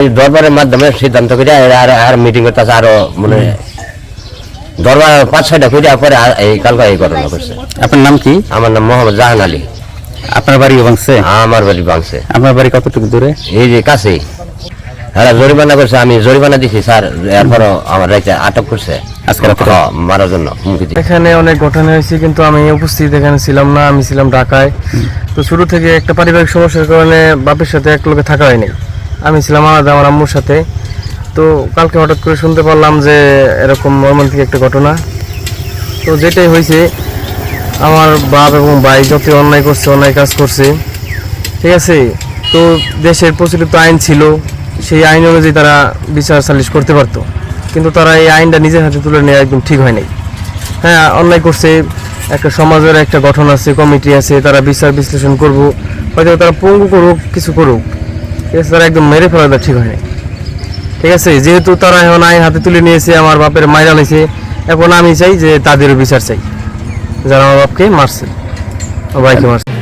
এই দরবারের মাধ্যমে সিদ্ধান্ত করে আর- মিটিং করতেছে আরও মানে দরবার পাঁচ ছয়টা করে পরে এই কালকে এই ঘটনা করছে আপনার নাম কি? আমার নাম মোহাম্মদ জাহান আলী। আপনার বাড়ি ভাঙছে? আমার বাড়ি বাংছে আপনার বাড়ি কতটুকু দূরে? এই যে কাছেই। হ্যাঁ জরিমানা করছে আমি জরিমানা দিছি স্যার এরপরও আমার রাইতে আটক করছে। আজকে? হ্যাঁ, মারার জন্য এখানে অনেক ঘটনা হয়েছে কিন্তু আমি উপস্থিত এখানে ছিলাম না আমি ছিলাম ঢাকায়। তো শুরু থেকে একটা পারিবারিক সমস্যার কারণে বাপের সাথে এক লোকে থাকা হয়নি। আমি ছিলাম আলাদা আমার আম্মুর সাথে। তো কালকে হঠাৎ করে শুনতে পারলাম যে এরকম মর্মান্তিক একটা ঘটনা। তো যেটাই হয়েছে, আমার বাপ এবং ভাই যত অন্যায় করছে, অন্যায় কাজ করছে, ঠিক আছে? তো দেশের প্রচলিত আইন ছিল, সেই আইন অনুযায়ী তারা বিচার সালিশ করতে পারতো। কিন্তু তারা এই আইনটা নিজের হাতে তুলে নেওয়া একদম ঠিক হয় নাই। হ্যাঁ অন্যায় করছে, একটা সমাজের একটা গঠন আছে, কমিটি আছে, তারা বিচার বিশ্লেষণ করব, হয়তো তারা পঙ্গু করুক, কিছু করুক। ঠিক আছে, তারা একদম মেরে ফেলাটা ঠিক হয়নি। ঠিক আছে, যেহেতু তারা এখন আইন হাতে তুলে নিয়েছে, আমার বাপের মাইরা নিয়েছে এখন আমি চাই যে তাদেরও বিচার চাই। যারা আমার বাপকে মারছে বাইকে মারছে।